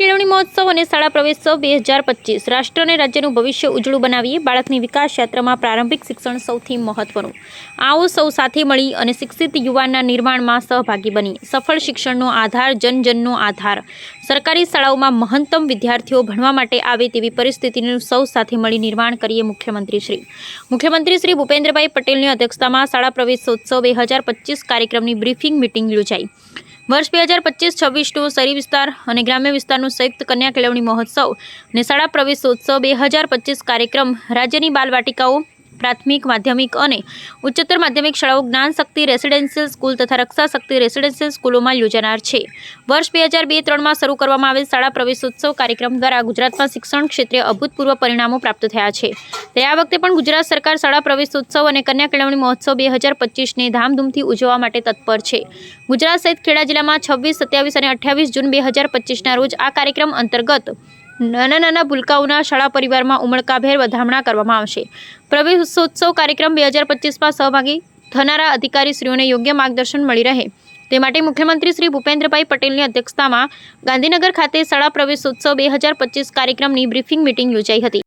કેળવણી મહોત્સવ અને શાળા પ્રવેશોત્સવ બે હજાર પચીસ. રાષ્ટ્ર અને રાજ્યનું ભવિષ્ય ઉજળું બનાવીએ બાળકની વિકાસ યાત્રામાં પ્રારંભિક શિક્ષણ સૌથી મહત્વનું. આવો સૌ સાથે મળી અને શિક્ષિત યુવાનના નિર્માણમાં સહભાગી બની. સફળ શિક્ષણનો આધાર, જનજનનો આધાર. સરકારી શાળાઓમાં મહત્તમ વિદ્યાર્થીઓ ભણવા માટે આવે તેવી પરિસ્થિતિનું સૌ સાથે મળી નિર્માણ કરીએ મુખ્યમંત્રી શ્રી મુખ્યમંત્રી શ્રી ભૂપેન્દ્રભાઈ પટેલની અધ્યક્ષતામાં શાળા પ્રવેશોત્સવ બે હજાર પચીસ કાર્યક્રમની બ્રીફિંગ મિટિંગ યોજાઈ. વર્ષ બે હજાર પચીસ છવ્વીસનું શહેરી વિસ્તાર અને ગ્રામ્ય વિસ્તારનું સંયુક્ત કન્યા કેળવણી મહોત્સવ અને શાળા પ્રવેશોત્સવ બે હજાર પચીસ કાર્યક્રમ રાજ્યની બાલવાટિકાઓ પ્રાથમિક, માધ્યમિક અને ઉચ્ચતર માધ્યમિક શાળાઓ જ્ઞાન શક્તિ રેસિડેન્શિયલ સ્કૂલ તથા રક્ષા શક્તિ રેસિડેન્શિયલ સ્કૂલોમાં યોજાનાર છે. વર્ષ બે હજાર બે ત્રણમાં શરૂ કરવામાં આવેલ શાળા પ્રવેશોત્સવ કાર્યક્રમ દ્વારા ગુજરાતમાં શિક્ષણ ક્ષેત્રે અભૂતપૂર્વ પરિણામો પ્રાપ્ત થયા છે. તે વખતે પણ ગુજરાત સરકાર શાળા પ્રવેશોત્સવ અને કન્યા કેળવણી મહોત્સવ બે હજાર પચીસને ધામધૂમથી ઉજવવા માટે તત્પર છે. ગુજરાત સહિત ખેડા જિલ્લામાં છવ્વીસ, સત્યાવીસ અને અઠ્યાવીસ જૂન બે હજાર પચીસના રોજ આ કાર્યક્રમ અંતર્ગત નાના નાના ભૂલકાઓના શાળા પરિવારમાં ઉમળકાભેર વધામણા કરવામાં આવશે. પ્રવેશોત્સવ કાર્યક્રમ બે હજાર પચીસમાં સહભાગી થનારા અધિકારીશ્રીઓને યોગ્ય માર્ગદર્શન મળી રહે. તે માટે મુખ્યમંત્રી શ્રી ભૂપેન્દ્રભાઈ પટેલની અધ્યક્ષતામાં ગાંધીનગર ખાતે શાળા પ્રવેશોત્સવ બે હજાર પચીસ કાર્યક્રમની બ્રીફિંગ મિટિંગ યોજાઈ હતી.